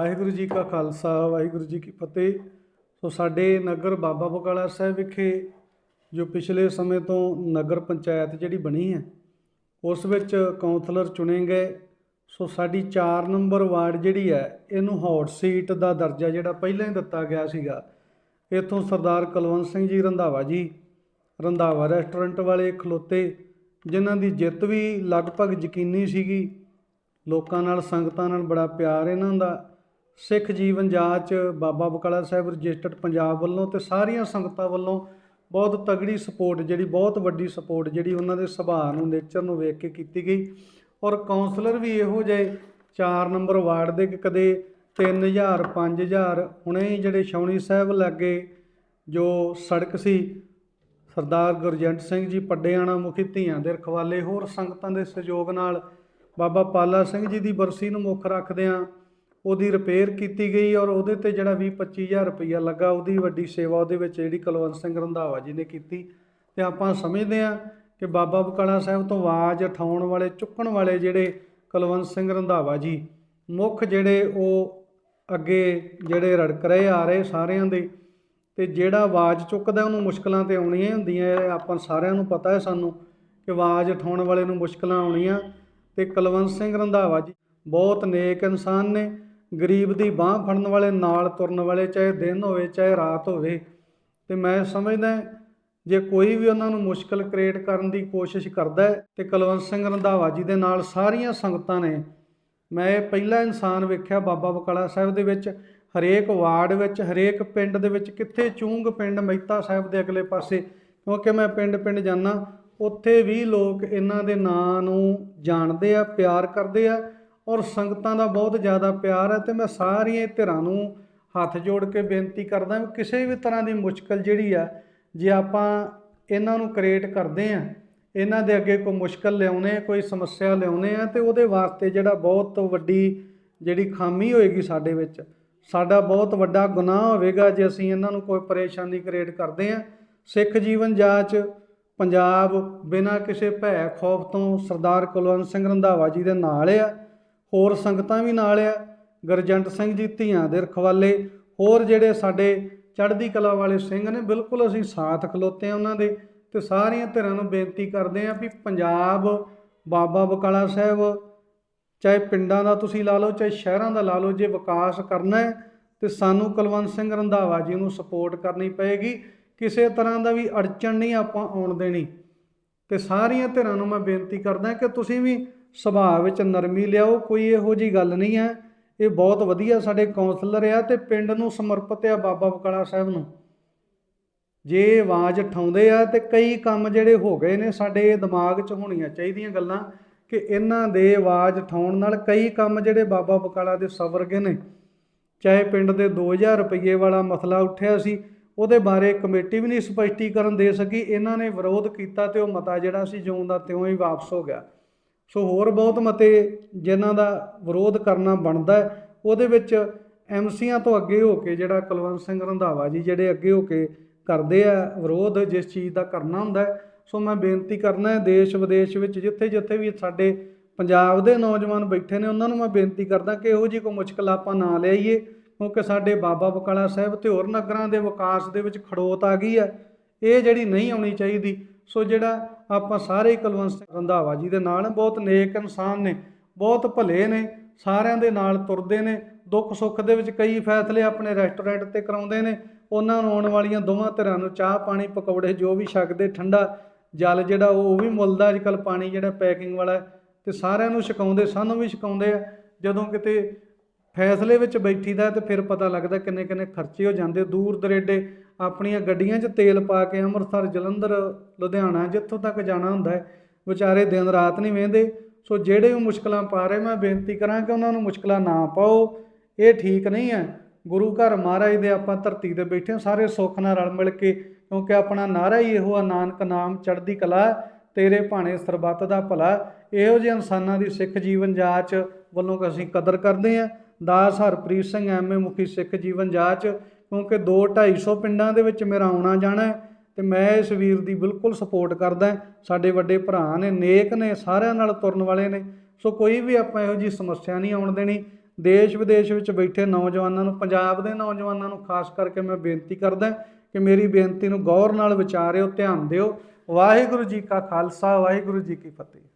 ਵਾਹਿਗੁਰੂ ਜੀ ਕਾ ਖਾਲਸਾ, ਵਾਹਿਗੁਰੂ ਜੀ ਕੀ ਫਤਿਹ। ਸੋ ਸਾਡੇ ਨਗਰ ਬਾਬਾ ਬਕਾਲਾ ਸਾਹਿਬ ਵਿਖੇ ਜੋ ਪਿਛਲੇ ਸਮੇਂ ਤੋਂ ਨਗਰ ਪੰਚਾਇਤ ਜਿਹੜੀ ਬਣੀ ਹੈ, ਉਸ ਵਿੱਚ ਕਾਉਂਸਲਰ ਚੁਣੇ ਗਏ। ਸੋ ਸਾਡੀ 4 ਨੰਬਰ ਵਾਰਡ ਜਿਹੜੀ ਹੈ, ਇਹਨੂੰ ਹੌਟ ਸੀਟ ਦਾ ਦਰਜਾ ਜਿਹੜਾ ਪਹਿਲਾਂ ਹੀ ਦਿੱਤਾ ਗਿਆ ਸੀਗਾ। ਇੱਥੋਂ ਸਰਦਾਰ ਕੁਲਵੰਤ ਸਿੰਘ ਜੀ ਰੰਧਾਵਾ ਜੀ, ਰੰਧਾਵਾ ਰੈਸਟੋਰੈਂਟ ਵਾਲੇ ਖਲੋਤੇ, ਜਿਨ੍ਹਾਂ ਦੀ ਜਿੱਤ ਵੀ ਲਗਭਗ ਯਕੀਨੀ ਸੀਗੀ। ਲੋਕਾਂ ਨਾਲ, ਸੰਗਤਾਂ ਨਾਲ ਬੜਾ ਪਿਆਰ ਇਹਨਾਂ ਦਾ। ਸਿੱਖ ਜੀਵਨ ਜਾਂਚ ਬਾਬਾ ਬਕਾਲਾ ਸਾਹਿਬ ਰਜਿਸਟਰਡ ਪੰਜਾਬ ਵੱਲੋਂ ਤੇ ਸਾਰੀਆਂ ਸੰਗਤਾਂ ਵੱਲੋਂ ਬਹੁਤ ਤਗੜੀ ਸਪੋਰਟ ਜਿਹੜੀ ਬਹੁਤ ਵੱਡੀ ਸਪੋਰਟ ਜਿਹੜੀ ਉਹਨਾਂ ਦੇ ਸੁਭਾਅ ਨੂੰ, ਨੇਚਰ ਨੂੰ ਵੇਖ ਕੇ ਕੀਤੀ ਗਈ। ਔਰ ਕਾਉਂਸਲਰ ਵੀ ਇਹੋ ਜਿਹੇ 4 ਨੰਬਰ ਵਾਰਡ ਦੇ ਕਿ ਕਦੇ 3000 5000 ਹੁਣੇ ਹੀ ਜਿਹੜੇ ਛਾਉਣੀ ਸਾਹਿਬ ਲਾਗੇ ਜੋ ਸੜਕ ਸੀ, ਸਰਦਾਰ ਗੁਰਜੰਟ ਸਿੰਘ ਜੀ, ਪੱਡੇਆਣਾ ਮੁਖੀ, ਧੀਆਂ ਦੇ ਰਖਵਾਲੇ, ਹੋਰ ਸੰਗਤਾਂ ਦੇ ਸਹਿਯੋਗ ਨਾਲ ਬਾਬਾ ਪਾਲਾ ਸਿੰਘ ਜੀ ਦੀ ਬਰਸੀ ਨੂੰ ਮੁੱਖ ਰੱਖਦਿਆਂ ਉਹਦੀ ਰਿਪੇਅਰ ਕੀਤੀ ਗਈ ਔਰ ਉਹਦੇ ਤੇ ਜਿਹੜਾ 20 25000 ਰੁਪਈਆ ਲੱਗਾ, ਉਹਦੀ ਵੱਡੀ ਸੇਵਾ ਉਹਦੇ ਵਿੱਚ ਜਿਹੜੀ ਕੁਲਵੰਤ ਸਿੰਘ ਰੰਧਾਵਾ ਜੀ ਨੇ ਕੀਤੀ। ਤੇ ਆਪਾਂ ਸਮਝਦੇ ਹਾਂ ਕਿ ਬਾਬਾ ਬਕਾਲਾ ਸਾਹਿਬ ਤੋਂ ਆਵਾਜ਼ ਉਠਾਉਣ ਵਾਲੇ, ਚੁੱਕਣ ਵਾਲੇ ਜਿਹੜੇ ਕੁਲਵੰਤ ਸਿੰਘ ਰੰਧਾਵਾ ਜੀ, ਮੁੱਖ ਜਿਹੜੇ ਉਹ ਅੱਗੇ ਜਿਹੜੇ ਰੜਕ ਰਹੇ, ਆ ਰਹੇ ਸਾਰਿਆਂ ਦੇ, ਤੇ ਜਿਹੜਾ ਆਵਾਜ਼ ਚੁੱਕਦਾ ਉਹਨੂੰ ਮੁਸ਼ਕਲਾਂ ਤੇ ਆਉਣੀਆਂ ਹੀ ਹੁੰਦੀਆਂ, ਇਹ ਆਪਾਂ ਸਾਰਿਆਂ ਨੂੰ ਪਤਾ ਹੈ ਸਾਨੂੰ ਕਿ ਆਵਾਜ਼ ਉਠਾਉਣ ਵਾਲੇ ਨੂੰ ਮੁਸ਼ਕਲਾਂ ਆਉਣੀਆਂ। ਤੇ ਕੁਲਵੰਤ ਸਿੰਘ ਰੰਧਾਵਾ ਜੀ ਬਹੁਤ ਨੇਕ ਇਨਸਾਨ ਨੇ ਗਰੀਬ ਦੀ ਬਾਹ ਫੜਨ ਵਾਲੇ, ਨਾਲ ਤੁਰਨ ਵਾਲੇ, ਚਾਹੇ ਦਿਨ ਹੋਵੇ, ਚਾਹੇ ਰਾਤ ਹੋਵੇ। ਤੇ ਮੈਂ ਸਮਝਦਾ ਜੇ ਕੋਈ ਵੀ ਉਹਨਾਂ ਨੂੰ ਮੁਸ਼ਕਲ ਕ੍ਰੀਏਟ ਕਰਨ ਦੀ ਕੋਸ਼ਿਸ਼ ਕਰਦਾ ਹੈ, ਤੇ ਕੁਲਵੰਤ ਸਿੰਘ ਰੰਧਾਵਾ ਜੀ ਦੇ ਨਾਲ ਸਾਰੀਆਂ ਸੰਗਤਾਂ ਨੇ, ਮੈਂ ਇਹ ਪਹਿਲਾ ਇਨਸਾਨ ਵੇਖਿਆ ਬਾਬਾ ਬਕਾਲਾ ਸਾਹਿਬ ਦੇ ਵਿੱਚ, ਹਰੇਕ ਵਾਰਡ ਵਿੱਚ, ਹਰੇਕ ਪਿੰਡ ਦੇ ਵਿੱਚ, ਕਿੱਥੇ ਚੂੰਗ ਪਿੰਡ ਮਹਿਤਾ ਸਾਹਿਬ ਦੇ ਅਗਲੇ ਪਾਸੇ, ਕਿਉਂਕਿ ਮੈਂ ਪਿੰਡ ਪਿੰਡ ਜਾਂਦਾ, ਉੱਥੇ ਵੀ ਲੋਕ ਇਹਨਾਂ ਦੇ ਨਾਂ ਨੂੰ ਜਾਣਦੇ ਆ, ਪਿਆਰ ਕਰਦੇ ਆ ਔਰ ਸੰਗਤਾਂ ਦਾ ਬਹੁਤ ਜ਼ਿਆਦਾ ਪਿਆਰ ਹੈ ਤੇ ਮੈਂ ਸਾਰੀਆਂ ਧਿਰਾਂ ਨੂੰ ਹੱਥ ਜੋੜ ਕੇ ਬੇਨਤੀ ਕਰਦਾ ਵੀ ਕਿਸੇ ਵੀ ਤਰ੍ਹਾਂ ਦੀ ਮੁਸ਼ਕਲ ਜਿਹੜੀ ਆ, ਜੇ ਆਪਾਂ ਇਹਨਾਂ ਨੂੰ ਕ੍ਰੀਏਟ ਕਰਦੇ ਆ ਇਹਨਾਂ ਦੇ ਅੱਗੇ ਕੋਈ ਮੁਸ਼ਕਲ ਲਿਆਉਨੇ ਆ ਕੋਈ ਸਮੱਸਿਆ ਲਿਆਉਨੇ ਆ, ਤੇ ਉਹਦੇ ਵਾਸਤੇ ਜਿਹੜਾ ਬਹੁਤ ਵੱਡੀ ਜਿਹੜੀ ਖਾਮੀ ਹੋਏਗੀ ਸਾਡੇ ਵਿੱਚ, ਸਾਡਾ ਬਹੁਤ ਵੱਡਾ ਗੁਨਾਹ ਹੋਵੇਗਾ ਜੇ ਅਸੀਂ ਇਹਨਾਂ ਨੂੰ ਕੋਈ ਪਰੇਸ਼ਾਨੀ ਕ੍ਰੀਏਟ ਕਰਦੇ ਆ ਸਿੱਖ ਜੀਵਨ ਜਾਚ, ਪੰਜਾਬ ਬਿਨਾਂ ਕਿਸੇ ਭੈ ਖੌਫ ਤੋਂ ਸਰਦਾਰ ਕੁਲਵੰਤ ਸਿੰਘ ਰੰਧਾਵਾ ਜੀ ਦੇ ਨਾਲ ਆ। ਹੋਰ ਸੰਗਤਾਂ ਵੀ ਨਾਲ ਆ। ਗੁਰਜੰਟ ਸਿੰਘ ਜੀ ਧੀਆਂ ਦੇ ਰਖਵਾਲੇ, ਹੋਰ ਜਿਹੜੇ ਸਾਡੇ ਚੜ੍ਹਦੀ ਕਲਾ ਵਾਲੇ ਸਿੰਘ ਨੇ, ਬਿਲਕੁਲ ਅਸੀਂ ਸਾਥ ਖਲੋਤੇ ਆ ਉਹਨਾਂ ਦੇ ਤੇ ਸਾਰੀਆਂ ਧਿਰਾਂ ਨੂੰ ਬੇਨਤੀ ਕਰਦੇ ਆ ਵੀ ਪੰਜਾਬ ਬਾਬਾ ਬਕਾਲਾ ਸਾਹਿਬ, ਚਾਹੇ ਪਿੰਡਾਂ ਦਾ ਤੁਸੀਂ ਲਾ ਲਓ, ਚਾਹੇ ਸ਼ਹਿਰਾਂ ਦਾ ਲਾ ਲਓ, ਜੇ ਵਿਕਾਸ ਕਰਨਾ ਹੈ ਤੇ ਸਾਨੂੰ ਕੁਲਵੰਤ ਸਿੰਘ ਰੰਧਾਵਾ ਜੀ ਨੂੰ ਸਪੋਰਟ ਕਰਨੀ ਪਏਗੀ। ਕਿਸੇ ਤਰ੍ਹਾਂ ਦਾ ਵੀ ਅੜਚਣ ਨਹੀਂ ਆਪਾਂ ਆਉਣ ਦੇਣੀ। ਤੇ ਸਾਰੀਆਂ ਧਿਰਾਂ ਨੂੰ ਮੈਂ ਬੇਨਤੀ ਕਰਦਾ ਕਿ ਤੁਸੀਂ ਵੀ ਸੁਭਾਅ ਵਿੱਚ ਨਰਮੀ ਲਿਆਓ, ਕੋਈ ਇਹੋ ਜੀ ਗੱਲ ਨਹੀਂ ਹੈ। ਇਹ ਬਹੁਤ ਵਧੀਆ ਸਾਡੇ ਕਾਉਂਸਲਰ ਆ ਤੇ ਪਿੰਡ ਨੂੰ ਸਮਰਪਿਤ ਆ ਬਾਬਾ ਬਕਾਲਾ ਸਾਹਿਬ ਨੂੰ। ਜੇ ਆਵਾਜ਼ ਉਠਾਉਂਦੇ ਆ ਤੇ ਕਈ ਕੰਮ ਜਿਹੜੇ ਹੋ ਗਏ ਨੇ ਸਾਡੇ ਦਿਮਾਗ 'ਚ ਹੋਣੀਆਂ ਚਾਹੀਦੀਆਂ ਗੱਲਾਂ ਕਿ ਇਹਨਾਂ ਦੇ ਆਵਾਜ਼ ਉਠਾਉਣ ਨਾਲ ਕਈ ਕੰਮ ਜਿਹੜੇ ਬਾਬਾ ਬਕਾਲਾ ਦੇ ਸਵਰ ਗਏ ਨੇ। ਚਾਹੇ ਪਿੰਡ ਦੇ 2000 ਰੁਪਏ ਵਾਲਾ ਮਸਲਾ ਉੱਠਿਆ ਸੀ, ਉਹਦੇ ਬਾਰੇ ਕਮੇਟੀ ਵੀ ਨਹੀਂ ਸਪਸ਼ਟੀਕਰਨ ਦੇ ਸਕੀ। ਇਹਨਾਂ ਨੇ ਵਿਰੋਧ ਕੀਤਾ ਤੇ ਉਹ ਮਤਾ ਜਿਹੜਾ ਸੀ ਜਿਉਂ ਦਾ ਤਿਉਂ ਹੀ ਵਾਪਸ ਹੋ ਗਿਆ। ਸੋ ਹੋਰ ਬਹੁਤ ਮਤੇ ਜਿਨ੍ਹਾਂ ਦਾ ਵਿਰੋਧ ਕਰਨਾ ਬਣਦਾ ਉਹਦੇ ਵਿੱਚ ਐਮਸੀਆਂ ਤੋਂ ਅੱਗੇ ਹੋ ਕੇ ਜਿਹੜਾ ਕੁਲਵੰਤ ਸਿੰਘ ਰੰਧਾਵਾ ਜੀ ਜਿਹੜੇ ਅੱਗੇ ਹੋ ਕੇ ਕਰਦੇ ਆ ਵਿਰੋਧ, ਜਿਸ ਚੀਜ਼ ਦਾ ਕਰਨਾ ਹੁੰਦਾ ਸੋ ਮੈਂ ਬੇਨਤੀ ਕਰਨਾ ਹੈ, ਦੇਸ਼ ਵਿਦੇਸ਼ ਵਿੱਚ ਜਿੱਥੇ ਜਿੱਥੇ ਵੀ ਸਾਡੇ ਪੰਜਾਬ ਦੇ ਨੌਜਵਾਨ ਬੈਠੇ ਨੇ, ਉਹਨਾਂ ਨੂੰ ਮੈਂ ਬੇਨਤੀ ਕਰਦਾ ਕਿ ਇਹੋ ਜਿਹੀ ਕੋਈ ਮੁਸ਼ਕਲ ਆਪਾਂ ਨਾ ਲਿਆਈਏ, ਕਿਉਂਕਿ ਸਾਡੇ ਬਾਬਾ ਬਕਾਲਾ ਸਾਹਿਬ ਤੇ ਹੋਰ ਨਗਰਾਂ ਦੇ ਵਿਕਾਸ ਦੇ ਵਿੱਚ ਖੜੋਤ ਆ ਗਈ ਹੈ। ਇਹ ਜਿਹੜੀ ਨਹੀਂ ਆਉਣੀ ਚਾਹੀਦੀ ਸੋ ਜਿਹੜਾ ਆਪਾਂ ਸਾਰੇ ਹੀ ਕੁਲਵੰਤ ਸਿੰਘ ਰੰਧਾਵਾ ਜੀ ਦੇ ਨਾਲ ਬਹੁਤ ਨੇਕ ਇਨਸਾਨ ਨੇ ਬਹੁਤ ਭਲੇ ਨੇ ਸਾਰਿਆਂ ਦੇ ਨਾਲ ਤੁਰਦੇ ਨੇ ਦੁੱਖ ਸੁੱਖ ਦੇ ਵਿੱਚ ਕਈ ਫੈਸਲੇ ਆਪਣੇ ਰੈਸਟੋਰੈਂਟ ਤੇ ਕਰਾਉਂਦੇ ਨੇ ਉਹਨਾਂ ਨੂੰ ਆਉਣ ਵਾਲੀਆਂ ਦੋਵਾਂ ਧਿਰਾਂ ਨੂੰ ਚਾਹ ਪਾਣੀ ਪਕੌੜੇ ਜੋ ਵੀ ਛਕਦੇ ਠੰਡਾ ਜਲ ਜਿਹੜਾ ਉਹ ਵੀ ਮੁੱਲਦਾ ਅੱਜ ਕੱਲ ਪਾਣੀ ਜਿਹੜਾ ਪੈਕਿੰਗ ਵਾਲਾ ਹੈ, ਤੇ ਸਾਰਿਆਂ ਨੂੰ ਛਕਾਉਂਦੇ ਸਾਨੂੰ ਵੀ ਛਕਾਉਂਦੇ ਆ ਜਦੋਂ ਕਿਤੇ ਫੈਸਲੇ ਵਿੱਚ ਬੈਠੀਦਾ ਤੇ ਫਿਰ ਪਤਾ ਲੱਗਦਾ ਕਿੰਨੇ ਕਿੰਨੇ ਖਰਚੇ ਹੋ ਜਾਂਦੇ ਦੂਰ ਦਰੇਡੇ ਆਪਣੀਆਂ ਗੱਡੀਆਂ 'ਚ ਤੇਲ ਪਾ ਕੇ ਅੰਮ੍ਰਿਤਸਰ, ਜਲੰਧਰ, ਲੁਧਿਆਣਾ ਜਿੱਥੋਂ ਤੱਕ ਜਾਣਾ ਹੁੰਦਾ ਹੈ, ਵਿਚਾਰੇ ਦਿਨ ਰਾਤ ਨਹੀਂ ਵਹਿੰਦੇ ਸੋ ਜਿਹੜੇ ਵੀ ਮੁਸ਼ਕਲਾਂ ਪਾ ਰਹੇ, ਮੈਂ ਬੇਨਤੀ ਕਰਾਂ ਕਿ ਉਹਨਾਂ ਨੂੰ ਮੁਸ਼ਕਲਾਂ ਨਾ ਪਾਓ। ਇਹ ਠੀਕ ਨਹੀਂ ਹੈ। ਗੁਰੂ ਘਰ ਮਹਾਰਾਜ ਦੇ ਆਪਾਂ ਧਰਤੀ ਤੇ ਬੈਠੇ ਹਾਂ, ਸਾਰੇ ਸੁੱਖ ਨਾਲ ਰਲ ਮਿਲ ਕੇ, ਕਿਉਂਕਿ ਆਪਣਾ ਨਾਰਾ ਹੀ ਇਹੋ ਆ, ਨਾਨਕ ਨਾਮ ਚੜ੍ਹਦੀ ਕਲਾ, ਤੇਰੇ ਭਾਣੇ ਸਰਬੱਤ ਦਾ ਭਲਾ। ਇਹੋ ਜਿਹੇ ਇਨਸਾਨਾਂ ਦੀ ਸਿੱਖ ਜੀਵਨ ਜਾਚ ਵੱਲੋਂ ਅਸੀਂ ਕਦਰ ਕਰਦੇ ਹਾਂ। ਦਾਸ ਹਰਪ੍ਰੀਤ ਸਿੰਘ ਐਮਏ ਮੁਖੀ ਸਿੱਖ ਜੀਵਨ ਜਾਚ ਕਿਉਂਕਿ 2 250 ਪਿੰਡਾਂ ਦੇ ਵਿੱਚ ਮੇਰਾ ਆਉਣਾ ਜਾਣਾ ਹੈ ਤੇ ਮੈਂ ਇਸ ਵੀਰ ਦੀ ਬਿਲਕੁਲ ਸਪੋਰਟ ਕਰਦਾ ਸਾਡੇ ਵੱਡੇ ਭਰਾ ਨੇ, ਨੇਕ ਨੇ, ਸਾਰਿਆਂ ਨਾਲ ਤੁਰਨ ਵਾਲੇ ਨੇ। ਸੋ ਕੋਈ ਵੀ ਆਪਾਂ ਇਹੋ ਜੀ ਸਮੱਸਿਆ ਨਹੀਂ ਆਉਣ ਦੇਣੀ। ਦੇਸ਼ ਵਿਦੇਸ਼ ਵਿੱਚ ਬੈਠੇ ਨੌਜਵਾਨਾਂ ਨੂੰ, ਪੰਜਾਬ ਦੇ ਨੌਜਵਾਨਾਂ ਨੂੰ ਖਾਸ ਕਰਕੇ ਮੈਂ ਬੇਨਤੀ ਕਰਦਾ ਕਿ ਮੇਰੀ ਬੇਨਤੀ ਨੂੰ ਗੌਰ ਨਾਲ ਵਿਚਾਰਿਓ, ਧਿਆਨ ਦਿਓ। ਵਾਹਿਗੁਰੂ ਜੀ ਕਾ ਖਾਲਸਾ, ਵਾਹਿਗੁਰੂ ਜੀ ਕੀ ਫਤਿਹ।